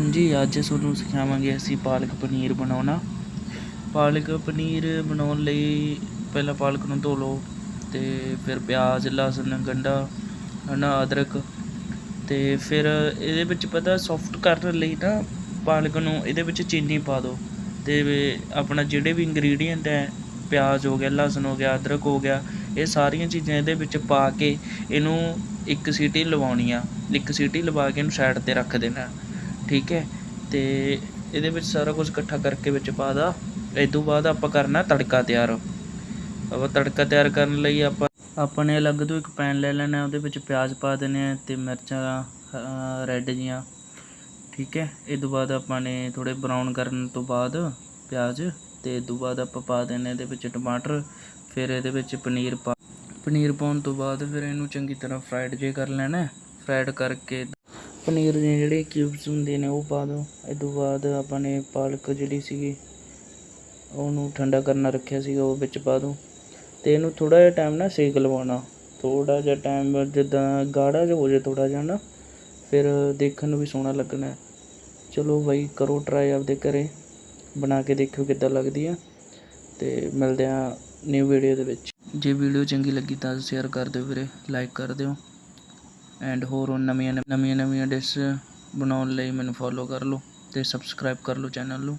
ਹਾਂਜੀ, ਅੱਜ ਤੁਹਾਨੂੰ ਸਿਖਾਵਾਂਗੇ ਅਸੀਂ ਪਾਲਕ ਪਨੀਰ ਬਣਾਉਣਾ। ਪਾਲਕ ਪਨੀਰ ਬਣਾਉਣ ਲਈ ਪਹਿਲਾਂ ਪਾਲਕ ਨੂੰ ਧੋ ਲਓ ਤੇ ਫਿਰ ਪਿਆਜ਼, ਲਸਣ ਗੰਢਾ ਹਨਾ, ਅਦਰਕ ਤੇ ਫਿਰ ਇਹਦੇ ਵਿੱਚ ਪਤਾ ਸੌਫਟ ਕਰਨ ਲਈ ਨਾ ਪਾਲਕ ਨੂੰ ਇਹਦੇ ਵਿੱਚ ਚੀਨੀ ਪਾ ਦਿਓ ਤੇ ਆਪਣਾ ਜਿਹੜੇ ਵੀ ਇੰਗਰੀਡੀਅੰਟ ਹੈ, ਪਿਆਜ਼ ਹੋ ਗਿਆ, ਲਸਣ ਹੋ ਗਿਆ, ਅਦਰਕ ਹੋ ਗਿਆ, ਇਹ ਸਾਰੀਆਂ ਚੀਜ਼ਾਂ ਇਹਦੇ ਵਿੱਚ ਪਾ ਕੇ ਇਹਨੂੰ ਇੱਕ ਸੀਟੀ ਲਵਾਉਣੀ ਆ। ਇੱਕ ਸੀਟੀ ਲਵਾ ਕੇ ਇਹਨੂੰ ਸਾਈਡ ਤੇ ਰੱਖ ਦੇਣਾ। ਠੀਕ ਹੈ। ਤੇ ਇਹਦੇ ਵਿੱਚ ਸਾਰਾ ਕੁਝ ਇਕੱਠਾ ਕਰਕੇ ਵਿੱਚ ਪਾ ਦਾ। ਇਸ ਤੋਂ ਬਾਅਦ ਆਪਾਂ ਕਰਨਾ ਤੜਕਾ ਤਿਆਰ। ਆਪਾਂ ਤੜਕਾ ਤਿਆਰ ਕਰਨ ਲਈ ਆਪਾਂ ਆਪਾਂ ਨੇ ਅਲੱਗ ਤੋਂ ਇੱਕ ਪੈਨ ਲੈ ਲੈਣਾ, ਉਹਦੇ ਵਿੱਚ ਪਿਆਜ਼ ਪਾ ਦੇਣੇ ਆ ਤੇ ਮਿਰਚਾਂ ਰੈੱਡ ਜੀਆਂ ਠੀਕ ਹੈ। ਇਹ ਤੋਂ ਬਾਅਦ ਆਪਾਂ ਨੇ ਥੋੜੇ ਬਰਾਊਨ ਕਰਨ ਤੋਂ ਬਾਅਦ ਪਿਆਜ਼ ਤੇ ਇਹ ਤੋਂ ਬਾਅਦ ਆਪਾਂ ਪਾ ਦੇਣੇ ਇਹਦੇ ਵਿੱਚ ਟਮਾਟਰ, ਫਿਰ ਇਹਦੇ ਵਿੱਚ ਪਨੀਰ ਪਾ ਪਨੀਰ ਪਾਉਣ ਤੋਂ ਬਾਅਦ ਫਿਰ ਇਹਨੂੰ ਚੰਗੀ ਤਰ੍ਹਾਂ ਫਰਾਈਡ ਜੇ ਕਰ ਲੈਣਾ ਫਰਾਈਡ ਕਰਕੇ ਪਨੀਰ ਦੇ ਜਿਹੜੇ ਕਿਊਬਸ ਹੁੰਦੇ ਨੇ, ਉਹ ਪਾ ਦਿਓ। ਇਹ ਤੋਂ ਬਾਅਦ ਆਪਾਂ ਨੇ ਪਾਲਕ ਜਿਹੜੀ ਸੀਗੀ, ਉਹਨੂੰ ਠੰਡਾ ਕਰਨਾ ਰੱਖਿਆ ਸੀਗਾ, ਉਹ ਵਿੱਚ ਪਾ ਦਿਓ। ਤੇ ਇਹਨੂੰ ਥੋੜਾ ਜਿਹਾ ਟਾਈਮ ਨਾ ਸੇਕ ਲਵਾਉਣਾ। ਥੋੜਾ ਜਿਹਾ ਟਾਈਮ ਜਿੱਦਾਂ ਗਾੜਾ ਜਿਹਾ ਹੋ ਜਾਏ ਥੋੜਾ ਜਿਹਾ ਨਾ, ਫਿਰ ਦੇਖਣ ਨੂੰ ਵੀ ਸੋਹਣਾ ਲੱਗਣਾ ਚਲੋ ਬਾਈ, ਕਰੋ ਟਰਾਈ ਆਪਦੇ ਘਰੇ। ਬਣਾ ਕੇ ਦੇਖਿਓ ਕਿੱਦਾਂ ਲੱਗਦੀ ਆ। ਤੇ ਮਿਲਦੇ ਆ ਨਿਊ ਵੀਡੀਓ ਦੇ ਵਿੱਚ। ਜੇ ਵੀਡੀਓ ਚੰਗੀ ਲੱਗੀ ਤਾਂ ਸ਼ੇਅਰ ਕਰ ਦਿਓ ਵੀਰੇ ਲਾਈਕ ਕਰ ਦਿਓ। ਐਂਡ ਹੋਰ ਨਵੀਆਂ ਨਵੀਆਂ ਨਵੀਆਂ ਡਿਸ਼ ਬਣਾਉਣ ਲਈ ਮੈਨੂੰ ਫੋਲੋ ਕਰ ਲਓ ਅਤੇ ਸਬਸਕ੍ਰਾਈਬ ਕਰ ਲਓ ਚੈਨਲ ਨੂੰ।